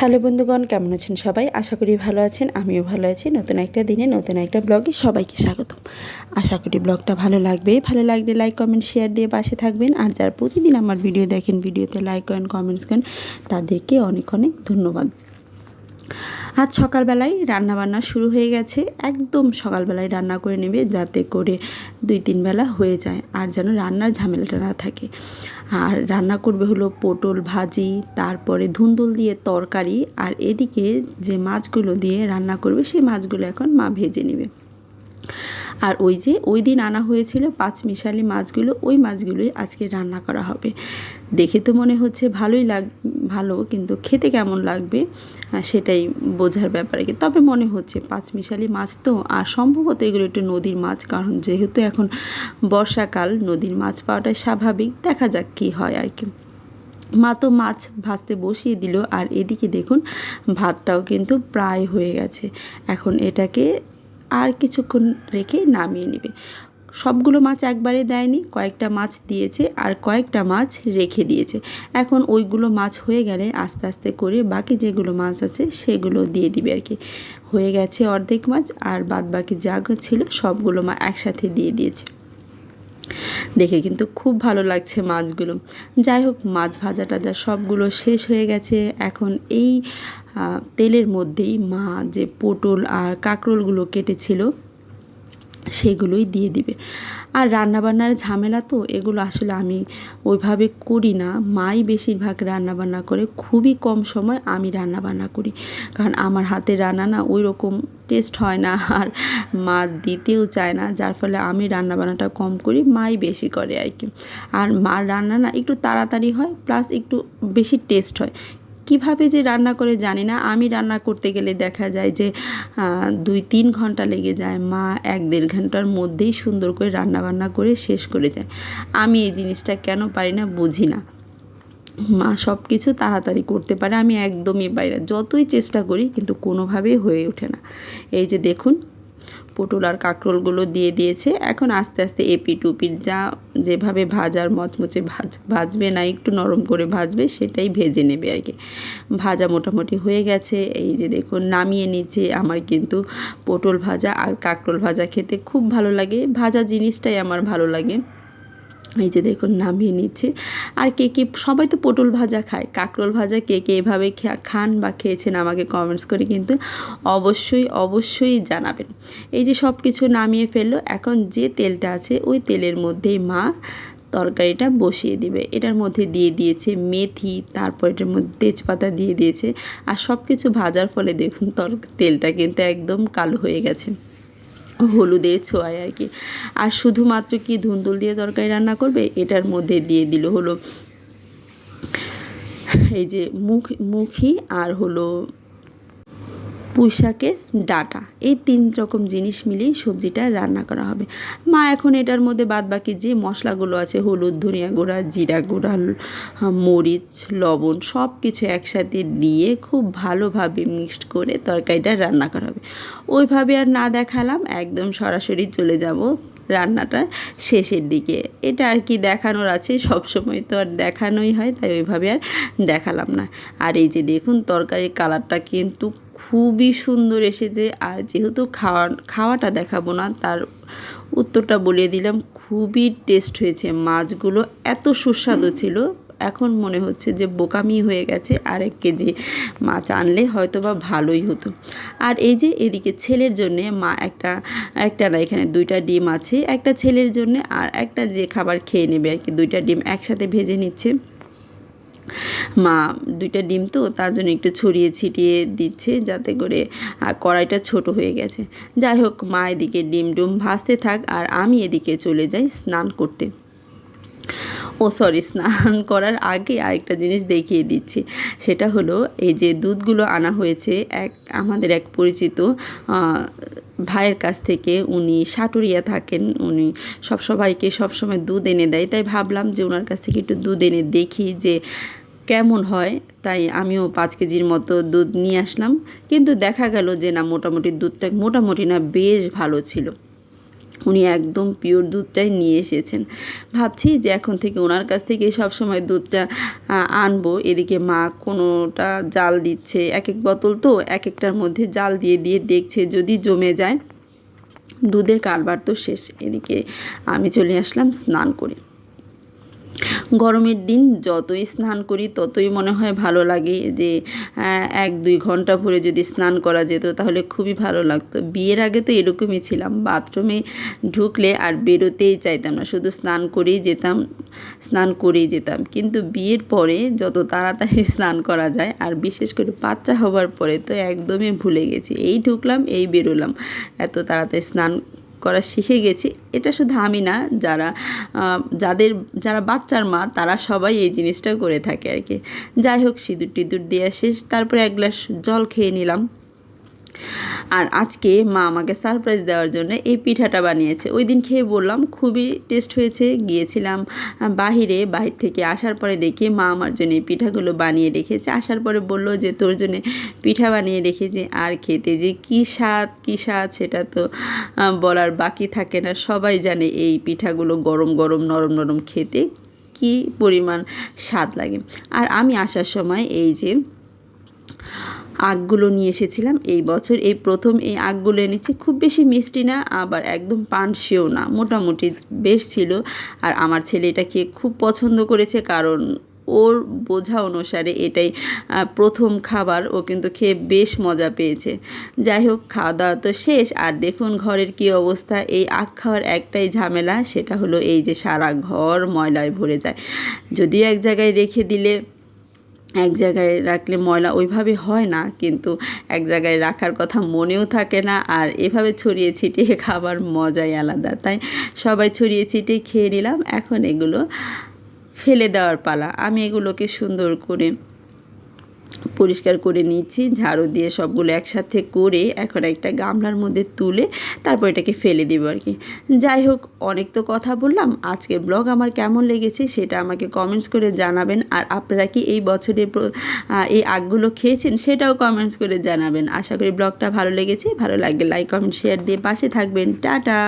Hello বন্ধুগণ, কেমন আছেন সবাই? আশা করি ভালো আছেন, আমিও ভালো আছি। নতুন একটা দিনে, নতুন একটা ব্লগে সবাইকে স্বাগতম। আশা করি ব্লগটা ভালো লাগবে। ভালো লাগলে লাইক কমেন্ট শেয়ার দিয়ে পাশে থাকবেন। আর যারা প্রতিদিন আমার ভিডিও দেখেন ভিডিওতে লাইক করেন কমেন্টস করেন, তাদেরকে অনেক অনেক ধন্যবাদ। আজ সকালবেলায় রান্নাবান্না শুরু হয়ে গেছে। একদম সকালবেলায় রান্না করে নেবে যাতে করে দুই তিন বেলা হয়ে যায় আর যেন রান্নার ঝামেলাটা না থাকে। আর রান্না করবে হলো পটল ভাজি, তারপরে ধুন্দুল দিয়ে তরকারি আর এদিকে যে মাছগুলো দিয়ে রান্না করবে, সেই মাছগুলো এখন মা ভেজে নেবে। আর ওই যে ওই দিন আনা হয়েছিল পাঁচ মিশালি মাছগুলো, ওই মাছগুলোই আজকে রান্না করা হবে। দেখে তো মনে হচ্ছে ভালোই লাগ, ভালো, কিন্তু খেতে কেমন লাগবে সেটাই বোঝার ব্যাপারে তবে মনে হচ্ছে পাঁচ মিশালি মাছ তো, আর সম্ভবত এগুলো একটু নদীর মাছ, কারণ যেহেতু এখন বর্ষাকাল, নদীর মাছ পাওয়াটাই স্বাভাবিক, দেখা যাক কী হয় আর কি। মা তো মাছ ভাজতে বসিয়ে দিল, আর এদিকে দেখুন ভাতটাও কিন্তু প্রায় হয়ে গেছে। এখন এটাকে আর কিছুক্ষণ রেখে নামিয়ে নেবে। সবগুলো মাছ একবারে দেয়নি, কয়েকটা মাছ দিয়েছে আর কয়েকটা মাছ রেখে দিয়েছে। এখন ওইগুলো মাছ হয়ে গেলে আস্তে আস্তে করে বাকি যেগুলো মাছ আছে সেগুলো দিয়ে দিবে আর কি। হয়ে গেছে অর্ধেক মাছ আর বাদ বাকি যা ছিল সবগুলো মা একসাথে দিয়ে দিয়েছে। দেখে কিন্তু খুব ভালো লাগছে মাছগুলো। যাই হোক, মাছ ভাজা টাজা সবগুলো শেষ হয়ে গেছে। এখন এই তেলের মধ্যেই মা যে পটল আর কাঁকরোলগুলো কেটেছিল সেগুলোই দিয়ে দিবে। আর রান্নাবান্নার ঝামেলা তো, এগুলো আসলে আমি ওইভাবে করি না। মাই বেশিরভাগ রান্নাবান্না করে, খুবই কম সময় আমি রান্নাবান্না করি। কারণ আমার হাতে রান্না না ওই রকম টেস্ট হয় না, আর মা দিতেও চায় না। যার ফলে আমি রান্নাবান্নাটা কম করি, মাই বেশি করে আর কি। আর মার রান্না না একটু তাড়াতাড়ি হয় প্লাস একটু বেশি টেস্ট হয়। কীভাবে যে রান্না করে জানি না। আমি রান্না করতে গেলে দেখা যায় যে দুই তিন ঘণ্টা লেগে যায়। মা এক দেড় ঘণ্টার মধ্যেই সুন্দর করে রান্না বান্না করে শেষ করে যায় আমি এই জিনিসটা কেন পারি না বুঝি না। মা সব কিছু তাড়াতাড়ি করতে পারে। আমি একদমই পারি না। যতই চেষ্টা করি কিন্তু কোনোভাবেই হয়ে ওঠে না। এই যে দেখুন পটল আর কাঁকরোলগুলো দিয়ে দিয়েছে। এখন আস্তে আস্তে এপি টুপির যা যেভাবে ভাজার মচমচে ভাজ, ভাজবে না, একটু নরম করে ভাজবে, সেটাই ভেজে নেবে আর কি। ভাজা মোটামুটি হয়ে গেছে। এই যে দেখুন, নামিয়ে নিচ্ছে আমার কিন্তু পটল ভাজা আর কাঁকরোল ভাজা খেতে খুব ভালো লাগে। ভাজা জিনিসটাই আমার ভালো লাগে। এই যে দেখুন, নামিয়ে নিচ্ছে। আর কে কে, সবাই তো পটল ভাজা খায়। কাঁকরোল ভাজা কে কে এভাবে খান বা খেয়েছেন আমাকে কমেন্টস করে কিন্তু অবশ্যই অবশ্যই জানাবেন। এই যে সব কিছু নামিয়ে ফেলল, এখন যে তেলটা আছে, ওই তেলের মধ্যেই মা তরকারিটা বসিয়ে দিবে। এটার মধ্যে দিয়ে দিয়েছে মেথি, তারপর এটার মধ্যে তেজপাতা দিয়ে দিয়েছে। আর সব কিছু ভাজার ফলে দেখুন, তর, তেলটা কিন্তু একদম কালো হয়ে গেছে। হলুদের ছোঁয়ায় আর কি। আর শুধুমাত্র কি ধুন্দুল দিয়ে তরকারি রান্না করবে? এটার মধ্যে দিয়ে দিল হলো এই যে মুখ মুখি আর হলো পুঁই ডাটা। এই তিন রকম জিনিস মিলিয়ে সবজিটা রান্না করা হবে। মা এখন এটার মধ্যে বাদ বাকি যে মশলাগুলো আছে, হলুদ, ধনিয়া গুঁড়া, জিরা গুঁড়া, মরিচ, লবণ সব কিছু একসাথে দিয়ে খুব ভালোভাবে মিক্সড করে তরকারিটা রান্না করা হবে। ওইভাবে আর না দেখালাম, একদম সরাসরি চলে যাব রান্নাটার শেষের দিকে। এটা আর কি দেখানোর আছে সব সময় তো আর দেখানোই হয়, তাই ওইভাবে আর দেখালাম না। আর এই যে দেখুন, তরকারির কালারটা কিন্তু খুবই সুন্দর এসেছে। আর যেহেতু খাওয়া খাওয়াটা দেখাবো না, তার উত্তরটা বলে দিলাম, খুবই টেস্ট হয়েছে। মাছগুলো এত সুস্বাদু ছিল, এখন মনে হচ্ছে যে বোকামি হয়ে গেছে আর এক কেজি মাছ আনলে হয়তো বা ভালোই হতো। আর এই যে এদিকে ছেলের জন্যে মা একটা একটা না, এখানে দুইটা ডিম আছে, একটা ছেলের জন্য আর একটা যে খাবার খেয়ে নেবে আর কি, দুইটা ডিম একসাথে ভেজে নিচ্ছে। মা দুইটা ডিম তো, তার জন্য একটু ছড়িয়ে ছিটিয়ে দিচ্ছে যাতে করে কড়াইটা ছোট হয়ে গেছে। যাই হোক, মা এদিকে ডিম ডুম ভাসতে থাক আর আমি এদিকে চলে যাই স্নান করতে। ও সরি স্নান করার আগে আরেকটা জিনিস দেখিয়ে দিচ্ছি। সেটা হলো, এই যে দুধগুলো আনা হয়েছে এক, আমাদের এক পরিচিত ভাইয়ের কাছ থেকে, উনি সাটুরিয়া থাকেন, উনি সব সবাইকে সবসময় দুধ এনে দেয়। তাই ভাবলাম যে ওনার কাছ থেকে একটু দুধ এনে দেখি যে কেমন হয়, তাই আমিও পাঁচ কেজির মতো দুধ নিয়ে আসলাম। কিন্তু দেখা গেল যে না, মোটামুটি দুধটা মোটামুটি না বেশ ভালো ছিল। উনি একদম পিওর দুধটাই নিয়ে এসেছেন। ভাবছি যে এখন থেকে ওনার কাছ থেকে সব সময় দুধটা আনব। এদিকে মা কোনোটা জাল দিচ্ছে এক এক বোতল তো এক একটার মধ্যে জাল দিয়ে দিয়ে দেখছে যদি জমে যায়। দুধের কারবার তো শেষ। এদিকে আমি চলে আসলাম স্নান করে। গরমের দিন যতই স্নান করি, ততই মনে হয় ভালো লাগে যে এক দুই ঘণ্টা পরে যদি স্নান করা যেত তাহলে খুবই ভালো লাগতো। বিয়ের আগে তো এরকমই ছিলাম। বাথরুমে ঢুকলে আর বেরোতেই চাইতাম না। শুধু স্নান করেই যেতাম, স্নান করেই যেতাম। কিন্তু বিয়ের পরে যত তাড়াতাড়ি স্নান করা যায়, আর বিশেষ করে বাচ্চা হবার পরে তো একদমই ভুলে গেছি। এই ঢুকলাম, এই বেরোলাম। এত তাড়াতাড়ি স্নান করা শিখে গেছি। এটা শুধু আমি না, যারা যাদের, যারা বাচ্চার মা, তারা সবাই এই জিনিসটা করে থাকে আর কি। যাই হোক, সিঁদুর টিঁদুর দেওয়া শেষ, তারপরে এক গ্লাস জল খেয়ে নিলাম। আর আজকে মা আমাকে সারপ্রাইজ দেওয়ার জন্য এই পিঠাটা বানিয়েছে। ওই দিন খেয়ে বললাম, খুবই টেস্ট হয়েছে, গিয়েছিলাম বাহিরে। বাহির থেকে আসার পরে দেখি মা আমার জন্য এই পিঠাগুলো বানিয়ে রেখেছে। আসার পরে বলল যে, তোর জন্য পিঠা বানিয়ে রেখেছে। আর খেতে যে কী স্বাদ কী স্বাদ সেটা তো বলার বাকি থাকে না। সবাই জানে এই পিঠাগুলো গরম গরম, নরম নরম খেতে কি পরিমাণ স্বাদ লাগে। আর আমি আসার সময় এই যে আখগুলো নিয়ে এসেছিলাম। এই বছর এই প্রথম এই আখগুলো এনেছি। খুব বেশি মিষ্টি না, আবার একদম পানসেও না, মোটামুটি বেশ ছিল। আর আমার ছেলে এটা খেয়ে খুব পছন্দ করেছে, কারণ ওর বোঝা অনুসারে এটাই প্রথম খাবার। ও কিন্তু খেয়ে বেশ মজা পেয়েছে। যাই হোক খাওয়া দাওয়া তো শেষ। আর দেখুন ঘরের কি অবস্থা। এই আখ খাওয়ার একটাই ঝামেলা, সেটা হলো এই যে সারা ঘর ময়লায় ভরে যায়। যদিও এক জায়গায় রেখে দিলে এক জায়গায় রাখলে ময়লা ওইভাবে হয় না, কিন্তু এক জায়গায় রাখার কথা মনেও থাকে না আর এভাবে ছড়িয়ে ছিটিয়ে খাবার মজাই আলাদা। তাই সবাই ছড়িয়ে ছিটিয়ে খেয়ে নিলাম, এখন এগুলো ফেলে দেওয়ার পালা। আমি এগুলোকে সুন্দর করে পরিষ্কার করে নিচ্ছি ঝাড়ু দিয়ে সবগুলো একসাথে করে এখন একটা গামলার মধ্যে তুলে তারপর এটাকে ফেলে দেবো আর কি। যাই হোক, অনেক তো কথা বললাম, আজকে ব্লগ আমার কেমন লেগেছে সেটা আমাকে কমেন্টস করে জানাবেন আর আপনারা কি এই বছরে এই আগগুলো খেয়েছেন সেটাও কমেন্টস করে জানাবেন। আশা করি ব্লগটা ভালো লেগেছে, ভালো লাগলে লাইক কমেন্ট শেয়ার দিয়ে পাশে থাকবেন। টাটা!